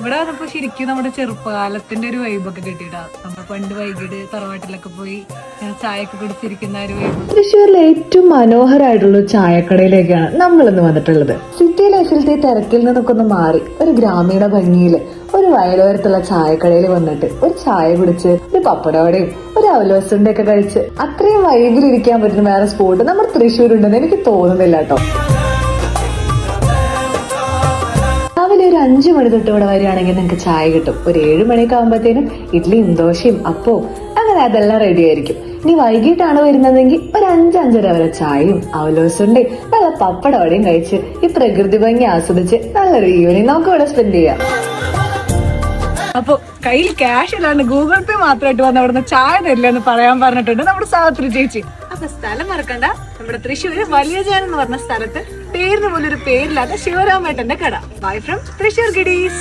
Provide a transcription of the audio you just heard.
ഇവിടെ വന്നപ്പോ ശരിക്കും നമ്മുടെ ചെറുപ്പകാലത്തിന്റെ ഒരു വൈബൊക്കെ കിട്ടിയിട്ടാ. നമ്മൾ പണ്ട് വൈകിട്ട് തറവാട്ടിലൊക്കെ പോയി ചായയൊക്കെ കുടിച്ചിരിക്കുന്ന ഒരു വൈബ് തൃശ്ശൂരിലെ ഏറ്റവും മനോഹരമായിട്ടുള്ള ചായക്കടയിലേക്കാണ് നമ്മൾ ഇന്ന് വന്നിട്ടുള്ളത് സിറ്റി ലൈഫിലത്തെ തിരക്കിൽ നിന്നൊക്കെ ഒന്ന് മാറി ഒരു ഗ്രാമീണ ഭംഗിയിൽ ഒരു വയലോരത്തുള്ള ചായക്കടയിൽ വന്നിട്ട് ഒരു ചായ കുടിച്ച് ഒരു പപ്പടവടയും ഒരു അവലോസുണ്ടൊക്കെ കഴിച്ച് അത്രയും വൈബിൽ ഇരിക്കാൻ പറ്റുന്ന വേറെ സ്പോട്ട് നമ്മുടെ തൃശ്ശൂരുണ്ടെന്ന് എനിക്ക് തോന്നുന്നില്ല കേട്ടോ. അഞ്ചു മണി തൊട്ട് ഇവിടെ വരികയാണെങ്കിൽ നിങ്ങൾക്ക് ചായ കിട്ടും. ഒരു ഏഴ് മണിയൊക്കെ ആകുമ്പോഴത്തേനും ഇഡ്ഡലിയും ദോശയും അപ്പോ അങ്ങനെ അതെല്ലാം റെഡി ആയിരിക്കും. ഇനി വൈകിട്ടാണ് വരുന്നതെങ്കിൽ ഒരു അഞ്ച് അഞ്ചര വരെ ചായയും അവലോസുണ്ടയും നല്ല പപ്പടവടയും കഴിച്ച് ഈ പ്രകൃതി ഭംഗി ആസ്വദിച്ച് നല്ലൊരു ഈവനിങ് നമുക്ക് ഇവിടെ സ്പെൻഡ് ചെയ്യാം. അപ്പൊ കയ്യിൽ ക്യാഷ് ഇല്ലാണ്ട് ഗൂഗിൾ പേ മാത്രമായിട്ട് വന്ന് അവിടുന്ന് ചായ തരില്ല എന്ന് പറയാൻ പറഞ്ഞിട്ടുണ്ട് നമ്മുടെ സാവിത്രി ചേച്ചി. അപ്പൊ സ്ഥലം മറക്കണ്ട. നമ്മുടെ തൃശ്ശൂര് വലിയജാൻ എന്ന് പറഞ്ഞ സ്ഥലത്ത് പേരിന് പോലും ഒരു പേരില്ലാത്ത ശിവരാമേട്ടന്റെ കട. By from Thrissur ഗിഡീസ്.